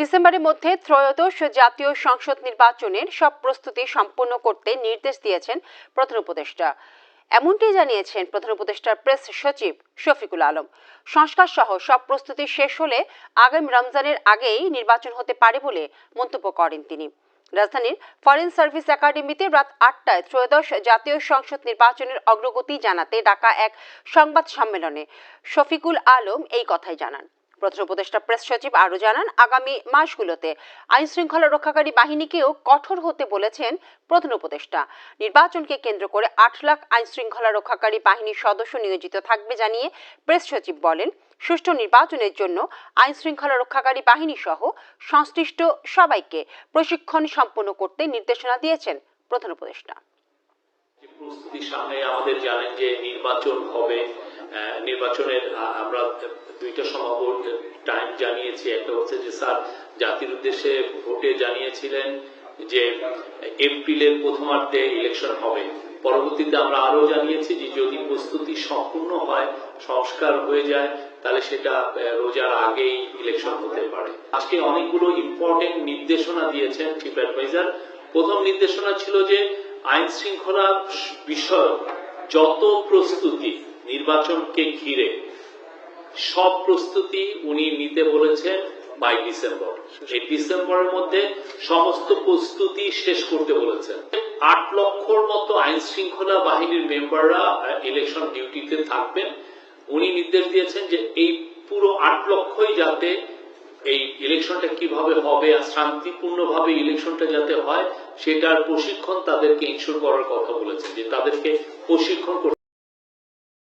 ডিসেম্বরের মধ্যে ত্রয়োদশ জাতীয় সংসদ নির্বাচনের সব প্রস্তুতি সম্পন্ন করতে নির্দেশ দিয়েছেন প্রধান উপদেষ্টা। এমনটি জানিয়েছেন প্রধান উপদেষ্টার প্রেস সচিব শফিকুল আলম। সংস্কার সহ সব প্রস্তুতি শেষ হলে আগামী রমজানের আগেই নির্বাচন হতে পারে বলে মন্তব্য করেন তিনি। রাজধানীর ফরেন সার্ভিস একাডেমিতে রাত আটটায় ত্রয়োদশ জাতীয় সংসদ নির্বাচনের অগ্রগতি জানাতে ডাকা এক সংবাদ সম্মেলনে শফিকুল আলম এই কথাই জানান। প্রধান উপদেষ্টা প্রেস সচিব আরও জানান, আগামী মাসগুলোতে আইন শৃঙ্খলা রক্ষাকারী বাহিনীকেও কঠোর হতে বলেছেন প্রধান উপদেষ্টা। নির্বাচনকে কেন্দ্র করে আট লাখ আইন শৃঙ্খলা রক্ষাকারী বাহিনীর সদস্য নিয়োজিত থাকবে জানিয়ে প্রেস সচিব বলেন, সুষ্ঠু নির্বাচনের জন্য আইন শৃঙ্খলা রক্ষাকারী বাহিনী সহ সংশ্লিষ্ট সবাইকে প্রশিক্ষণ সম্পন্ন করতে নির্দেশনা দিয়েছেন প্রধান উপদেষ্টা। যে প্রস্তুতির সামনে আমাদের জানেন যে নির্বাচন হবে নির্বাচনের আমরা দুইটা সমাবর্ত টাইম জানিয়েছি। একটা হচ্ছে যে, স্যার জাতির উদ্দেশ্যে ভোটে জানিয়েছিলেন যে, এপ্রিলের প্রথমার্ধে ইলেকশন হবে। পরবর্তীতে আমরা আরও জানিয়েছি যে, যদি প্রস্তুতি সম্পূর্ণ হয়, সংস্কার হয়ে যায়, তাহলে সেটা রোজার আগেই ইলেকশন হতে পারে। আজকে অনেকগুলো ইম্পর্টেন্ট নির্দেশনা দিয়েছেন চিফ অ্যাডভাইজার প্রথম নির্দেশনা ছিল যে, আইন শৃঙ্খলা বিষয়ক যত প্রস্তুতি নির্বাচনকে ঘিরে সব প্রস্তুতি উনি নিতে বলেছেন বাই ডিসেম্বর এই ডিসেম্বরের মধ্যে সমস্ত প্রস্তুতি শেষ করতে বলেছেন। আট লক্ষর মতো আইন শৃঙ্খলা বাহিনীর মেম্বাররা ইলেকশন ডিউটিতে থাকবেন। উনি নির্দেশ দিয়েছেন যে এই পুরো আট লক্ষই যাতে এই ইলেকশনটা কীভাবে হবে আর শান্তিপূর্ণভাবে ইলেকশনটা যাতে হয়, সেটার প্রশিক্ষণ তাদেরকে ইনশোর করার কথা বলেছেন, যে তাদেরকে প্রশিক্ষণ